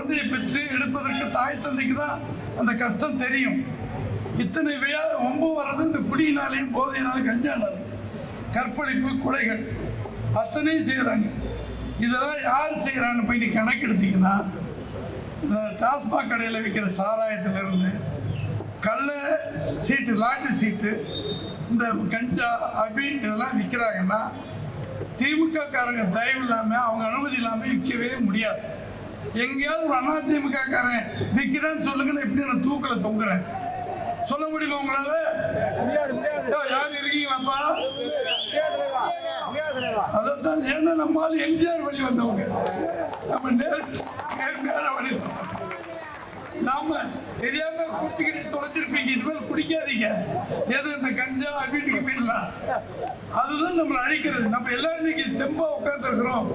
குழந்தையை பெற்று எடுப்பதற்கு தாய் தந்தைக்கு தான் அந்த கஷ்டம் தெரியும். இத்தனை வியா ஒம்பு வர்றது இந்த குடியினாலையும் போதையினாலும் கஞ்சானாலும் கற்பழிப்பு கொலைகள் அத்தனையும் செய்கிறாங்க இதெல்லாம் யார் செய்கிறான்னு போய் நீ கணக்கெடுத்தீங்கன்னா இந்த டாஸ்மாக் கடையில் விற்கிற சாராயத்திலிருந்து கள்ள சீட்டு லாட்டரி சீட்டு இந்த கஞ்சா அபீன் இதெல்லாம் விற்கிறாங்கன்னா திமுக காரங்க தயவு இல்லாமல் அவங்க அனுமதி இல்லாமல் விற்கவே முடியாது. எங்கேயாவது ஒரு அண்ணா காரன் விற்கிறேன்னு சொல்லுங்கன்னு எப்படி நான் தூக்கில் தொங்குறேன்? சொல்ல முடியுமா உங்களால? யார் இருக்கீங்களாப்பா? அதான் ஏன்னா நம்மால் எம்ஜிஆர் வழி வந்தவங்க. நம்ம நேர் நேர்மையான வழி நாம தெரியாம குடிச்சுக்கிட்டு தொலைச்சிருப்பீங்க இனிமேல் குடிக்காதீங்க. எது இந்த கஞ்சா அப்படின்னு போயிடலாம். அதுதான் நம்மளை அழிக்கிறது. நம்ம எல்லாரும் இன்னைக்கு தெம்பா உட்காந்துருக்குறோம்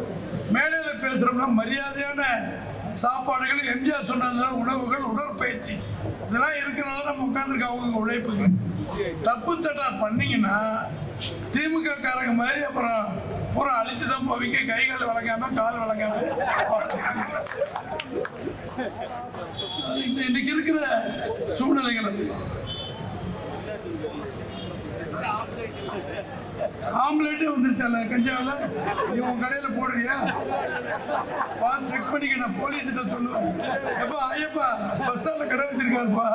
மேடையில் பேசுகிறோம்னா மரியாதையான சாப்பாடுகள் எம்ஜிஆர் சொன்னதுனால உணவுகள் உடற்பயிற்சி. இதெல்லாம் இருக்கிறனால நம்ம உட்காந்துருக்க அவங்க உழைப்புக்கு. தப்பு தட்டா பண்ணீங்கன்னா திமுக காரங்க மாதிரி அப்புறம் பூரா அழித்து தான் போவீங்க. கை கால் வழங்காம கால் வழங்காம இன்னைக்கு இருக்கிற சூழ்நிலைகள் அது. ஆம்லேட்டே வந்துருச்சால கஞ்சாவில்? நீ உன் கடையில் போடுறியா? பார்த்து செக் பண்ணிக்க நான் போலீஸ்கிட்ட சொல்லுவேன். எப்பா ஐயப்பா பஸ் ஸ்டாண்டில் கடை வச்சிருக்காருப்பா.